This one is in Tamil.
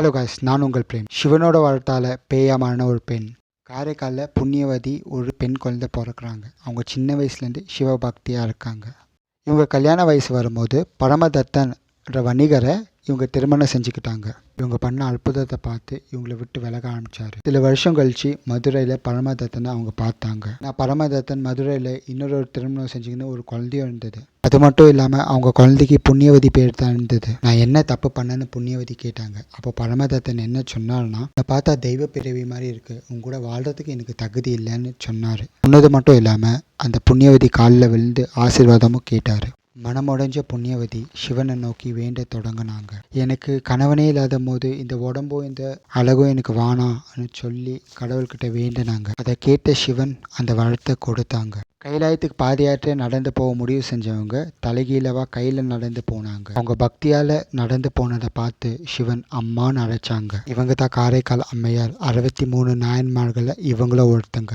ஹலோ காய்ஸ் நான் உங்கள் பிரேம். சிவனோட வாழ்த்தால பேயாமான ஒரு பெண். காரைக்காலில் புண்ணியவதி ஒரு பெண் குழந்தை பிறக்குறாங்க. அவங்க சின்ன வயசுலேருந்து சிவபக்தியாக இருக்காங்க. இவங்க கல்யாண வயசு வரும்போது பரமதத்தன்ற வணிகரை இவங்க திருமணம் செஞ்சுக்கிட்டாங்க. இவங்க பண்ண அற்புதத்தை பார்த்து இவங்களை விட்டு விலக ஆரம்பிச்சாரு. சில வருஷம் கழிச்சு மதுரையில் பரமதத்தனை அவங்க பார்த்தாங்க. நான் பரமதத்தன் மதுரையில் இன்னொரு ஒரு திருமணம் செஞ்சுக்கின்னு ஒரு குழந்தையும் இருந்தது. அது மட்டும் இல்லாமல் அவங்க குழந்தைக்கு புண்ணியவதி பேர் தான் இருந்தது. நான் என்ன தப்பு பண்ணேன்னு புண்ணியவதி கேட்டாங்க. அப்போ பரமதத்தன் என்ன சொன்னார்னா நான் பார்த்தா தெய்வ பிறவி மாதிரி இருக்கு. உங்க கூட வாழ்றதுக்கு எனக்கு தகுதி இல்லைன்னு சொன்னார். சொன்னது மட்டும் இல்லாமல் அந்த புண்ணியவதி காலில் விழுந்து ஆசீர்வாதமும் கேட்டார். மனமுடைஞ்ச புண்ணியவதி சிவனை நோக்கி வேண்ட தொடங்கினாங்க. எனக்கு கணவனே இல்லாத போது இந்த உடம்பும் இந்த அழகும் எனக்கு வானான்னு சொல்லி கடவுள்கிட்ட வேண்டினாங்க. அதை கேட்ட சிவன் அந்த வளத்தை கொடுத்தாங்க. கைலாயத்துக்கு பாதையாற்ற நடந்து போக முடிவு செஞ்சவங்க தலைகீழவா கையில் நடந்து போனாங்க. அவங்க பக்தியால் நடந்து போனதை பார்த்து சிவன் அம்மான்னு அழைச்சாங்க. இவங்க தான் காரைக்கால் அம்மையார். அறுபத்தி மூணு நாயன்மார்களில் இவங்களும் ஒருத்தங்க.